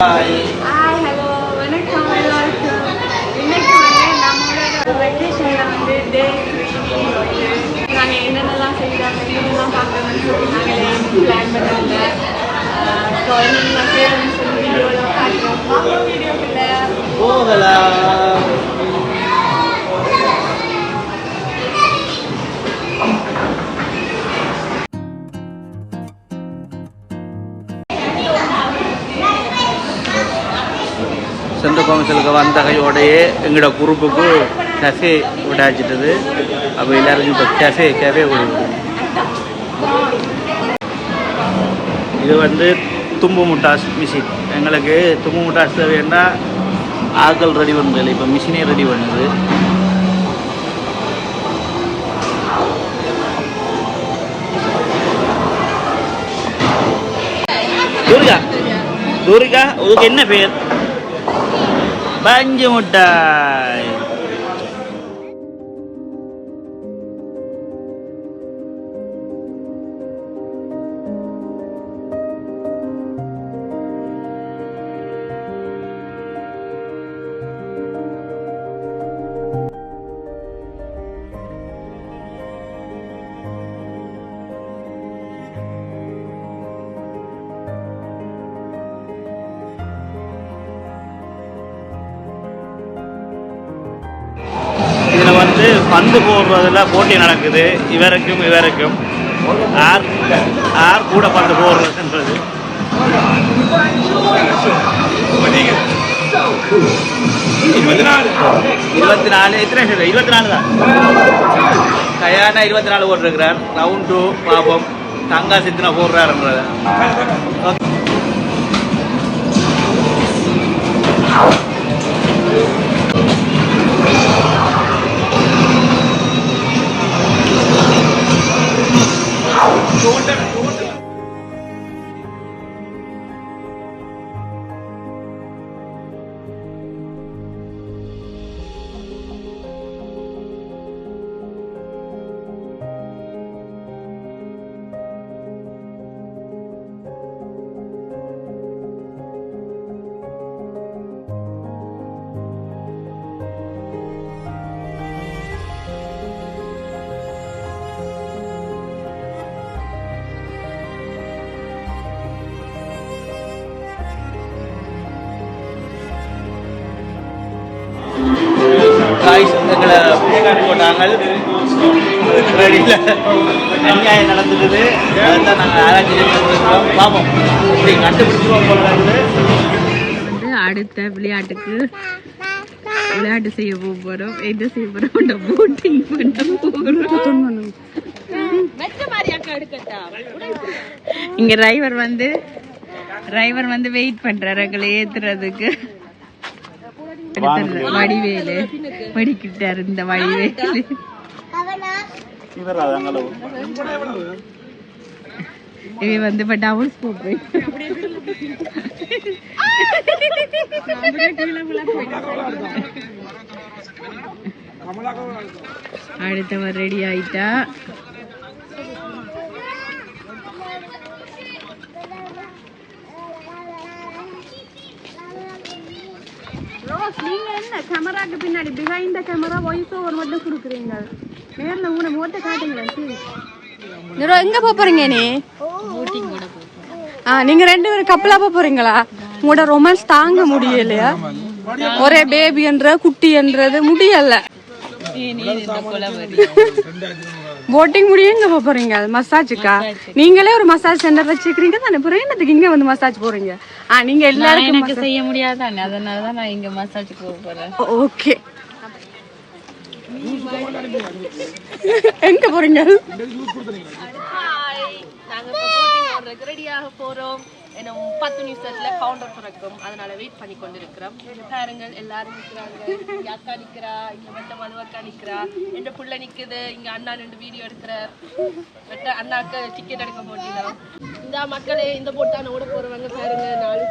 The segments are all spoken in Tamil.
ஹாய் ஹலோ வணக்கம் எல்லாருக்கும் இன்னைக்கு வந்து நம்மளோட வெக்கேஷனில் வந்து டே நாங்கள் என்னென்னலாம் செய்கிறோம் என்னென்னலாம் சொல்லி நாங்கள் பிளான் வீடியோக்குள்ள போகலாம். கவுன்சிலுக்கு வந்த கையோடையே எங்களோட குரூப்புக்கு கஃபே விடாச்சிட்டது அப்போ எல்லாருக்கும் இப்போ கஃபே கஃபே கொடுக்குது இது வந்து தும்பு முட்டாஸ் மிஷின். எங்களுக்கு தும்பு முட்டாஸ் தேவைன்னா ஆக்கள் ரெடி பண்ணுறது இப்போ மிஷினே ரெடி பண்ணுது. துர்கா துர்கா உனக்கு என்ன பேர்? பஞ்சு முட்டை. பந்து போடுறதுல போட்டி நடக்குது. இவருக்கும் இவருக்கும். ஆர் ஆர் கூட பந்து போடுறதுன்றது. இருபத்தி நாலு எத்தனை இருபத்தி நாலு தான். கயானா இருபத்தி நாலு போட்டிருக்கிறார். ரவுண்ட் டூ பாப்போம் தங்கா சித்தினா போடுறாருன்றத. பிள்ளைகாட்டி போட்டாங்க ரெடியில் அநியாயம் நடந்துருக்குது அதை தான் நாங்கள் ஆராய்ச்சி பண்ணிருக்கோம் பார்ப்போம் இப்படி கண்டுபிடிச்சிருவோம் போல அடுத்த விளையாட்டுக்கு விளையாட்டு செய்ய போக போறோம். என்ன செய்ய போறோம்? போட்டிங் பண்ண போகிறோம் இங்க டிரைவர் வந்து டிரைவர் வந்து வெயிட் பண்றாரு. எங்களை ஏத்துறதுக்கு. வடிவேலு வடிக்கிட்டாரு இந்த வடிவேலு. இவ வந்து இப்ப டவுன் ஸ்கூப் அடுத்தவர் ரெடி ஆயிட்டா. ரோஸ் நீங்க என்ன? கேமராக்கு பின்னாடி behind the camera voice over மட்டும் கொடுக்குறீங்க. நேர்ல உங்களை முகத்தை காட்டுங்களேன். நிரோ எங்க போக போறீங்க நீ? ஆ நீங்க ரெண்டு பேரும் கப்பலா போக போறீங்களா? உங்களோட ரொமான்ஸ் தாங்க முடியலையா? ஒரே பேபி என்ற குட்டி என்றது முடியல. போட்டிங் முடியும் இங்க போக போறீங்க? மசாஜுக்கா நீங்களே ஒரு மசாஜ் சென்டர் வச்சுக்கிறீங்க தானே? அப்புறம் என்னத்துக்கு இங்க வந்து மசாஜ் போறீங்க? ஆ நீங்க எல்லாருக்கும் எனக்கு செய்ய முடியாதானே? அதனால தான் நான் இங்க போக போறேன். ஓகே. எங்க போறீங்க? நாங்க ரெடியாக போறோம். இன்னும் பத்து நிமிஷத்துல கவுண்டர் திறக்கும். அதனால வெயிட் பண்ணி கொண்டிருக்கிறோம். இருக்கிறோம் பாருங்கள் எல்லாரும் நிக்கிறாங்க. இங்க அக்கா நிக்கிறா இங்க வெட்ட மது அக்கா நிக்கிறா. என் புள்ள நிக்குது. இங்க அண்ணா ரெண்டு வீடியோ எடுக்கிற. வெட்ட அண்ணாக்கு டிக்கெட் எடுக்க போட்டினோம் இந்த மக்களே இந்த போட்டான ஓட போறவங்க பாருங்க. நாலு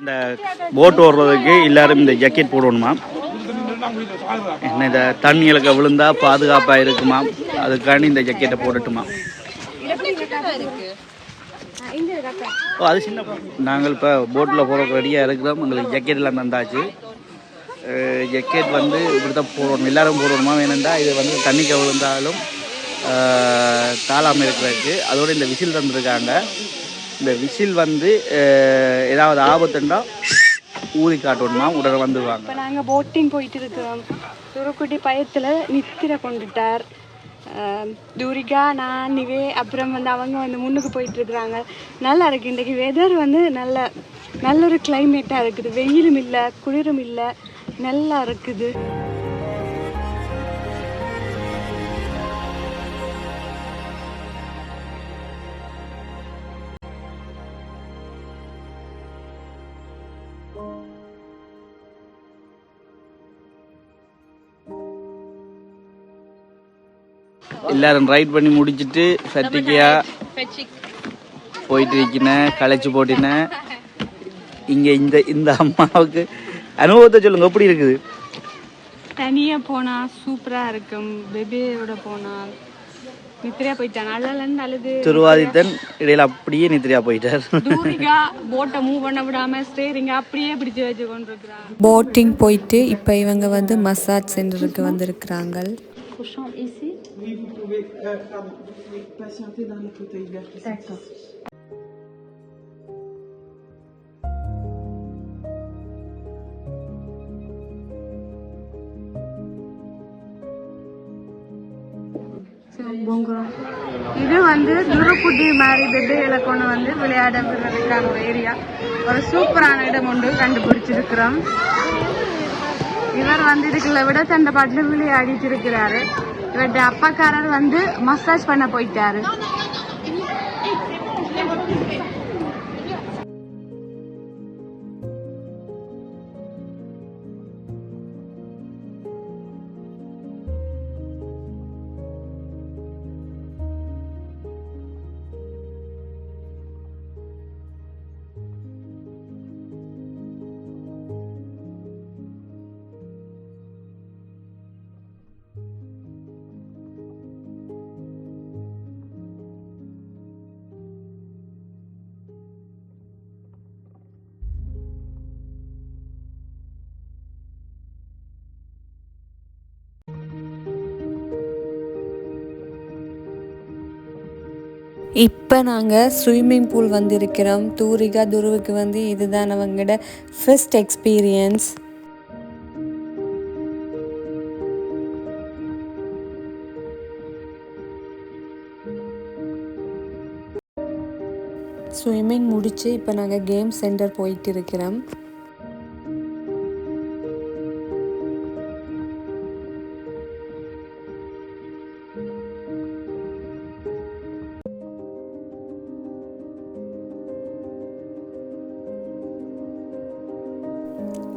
இந்த போட் ஓடுறதுக்கு எல்லாரும் இந்த ஜக்கெட் போடணுமா? என்ன இந்த தண்ணிகளுக்கு விழுந்தா பாதுகாப்பாக இருக்குமா? அதுக்காண்டி இந்த ஜக்கெட்டை போடட்டுமா? ஓ அது சின்ன நாங்கள் இப்போ போட்டில் போகிறக்கு ரெடியாக இருக்கிறோம். எங்களுக்கு ஜக்கெட்லாம் தந்தாச்சு. ஜக்கெட் வந்து இப்படி தான் போடணும். எல்லாரும் போடணுமா வேணுண்டா இது வந்து தண்ணி விழுந்தாலும் தாளாமல் இருக்கிறதுக்கு. அதோடு இந்த விசில் தந்துருக்காங்க. இந்த விசில் வந்து ஏதாவது ஆபத்துண்டா? ஊறி காட்டணுமா உடனே வந்துடுவாங்க இப்போ நாங்கள் போட்டிங் போயிட்டு இருக்கிறோம் துருக்குட்டி பயத்தில் நித்திர கொண்டுட்டார். தூரிகா நான் நிவே அப்புறம் வந்து அவங்க வந்து முன்னுக்கு போயிட்டு இருக்கிறாங்க நல்லா இருக்கு. இன்றைக்கு வெதர் வந்து நல்ல நல்ல ஒரு கிளைமேட்டாக இருக்குது. வெயிலும் இல்லை குளிரும் இல்லை. நல்லா இருக்குது. எல்லாரும் ரைட் பண்ணி முடிச்சிட்டு ஃபட்டிக்கையா ஃபெச்சிக் போயிட்டு இருக்கினேன் களைச்சு போட்டினேன். இங்கே இந்த இந்த அம்மாவுக்கு அனுபவத்தை சொல்லுங்க எப்படி இருக்குது? தனியாக போனால் சூப்பராக இருக்கும். பெபியோட போனால் நித்திரையா போயிட்டான். அழலன்னு அழுது. திருவாதித்தன் இடையில அப்படியே நித்திரியா போயிட்டார். தூரிகா போட்டை மூவ் பண்ண விடாம ஸ்டேரிங்க அப்படியே பிடிச்சு வச்சு கொண்டிருக்கிறான். போட்டிங் போயிட்டு இப்போ இவங்க வந்து மசாஜ் சென்டருக்கு வந்திருக்கிறாங்க. இது வந்து துருக்குட்டி மாதிரி பெட்டைகளை கொண்டு வந்து விளையாட விடுறதுக்கான ஒரு ஏரியா ஒரு சூப்பரான இடம் ஒன்று கண்டுபிடிச்சிருக்கிறோம். இவர் வந்து இதுக்குள்ள விட தந்த பாட்டில் அடிச்சிருக்கிறாரு இருக்கிறாரு. இவருடைய அப்பாக்காரர் வந்து மசாஜ் பண்ண போயிட்டாரு. இப்போ நாங்கள் ஸ்விம்மிங் பூல் வந்திருக்கிறோம். தூரிகா துருவுக்கு வந்து இதுதான் அவங்களோட ஃபஸ்ட் எக்ஸ்பீரியன்ஸ் ஸ்விம்மிங் முடித்து இப்போ நாங்கள் கேம் சென்டர் போயிட்டு இருக்கிறோம்.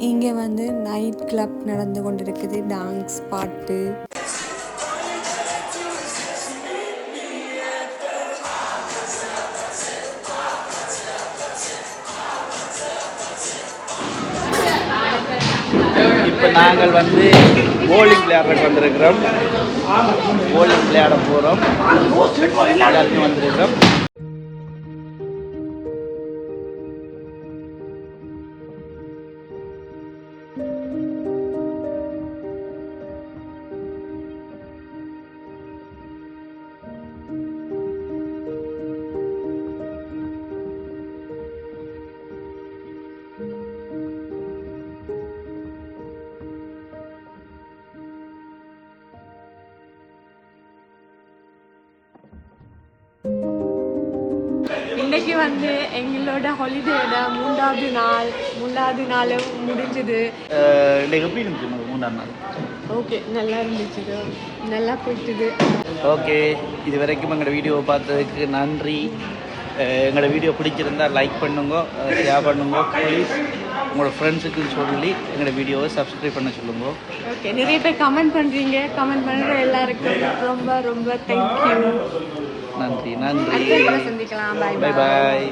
இங்கே வந்து நைட் கிளப் நடந்து கொண்டிருக்குது. டான்ஸ் பாட்டு. இப்போ நாங்கள் வந்து போலிங் விளையாடுறதுக்கு வந்திருக்கிறோம். போலிங் விளையாட போகிறோம் எல்லாருமே வந்திருக்கிறோம். இன்னைக்கு வந்து எங்களோட ஹாலிடேயோட மூன்றாவது நாள் மூன்றாவது நாளும் முடிஞ்சுது. எப்படி இருந்துச்சு மூணாம் நாள்? ஓகே நல்லா இருந்துச்சு நல்லா போயிட்டுது. ஓகே இது வரைக்கும் எங்களோட வீடியோவை பார்த்ததுக்கு நன்றி. எங்களோட வீடியோ பிடிச்சிருந்தா லைக் பண்ணுங்க ஷேர் பண்ணுங்க ப்ளீஸ் உங்களோட ஃப்ரெண்ட்ஸுக்கு சொல்லி எங்களோட வீடியோவை சப்ஸ்கிரைப் பண்ண சொல்லுங்க. ஓகே நிறைய பேர் கமெண்ட் பண்ணுறீங்க கமெண்ட் பண்ணுற எல்லாருக்கும் ரொம்ப ரொம்ப தேங்க்யூ நன்றி நன்றி அடுத்த சந்திக்கலாம் பாய் பை பாய்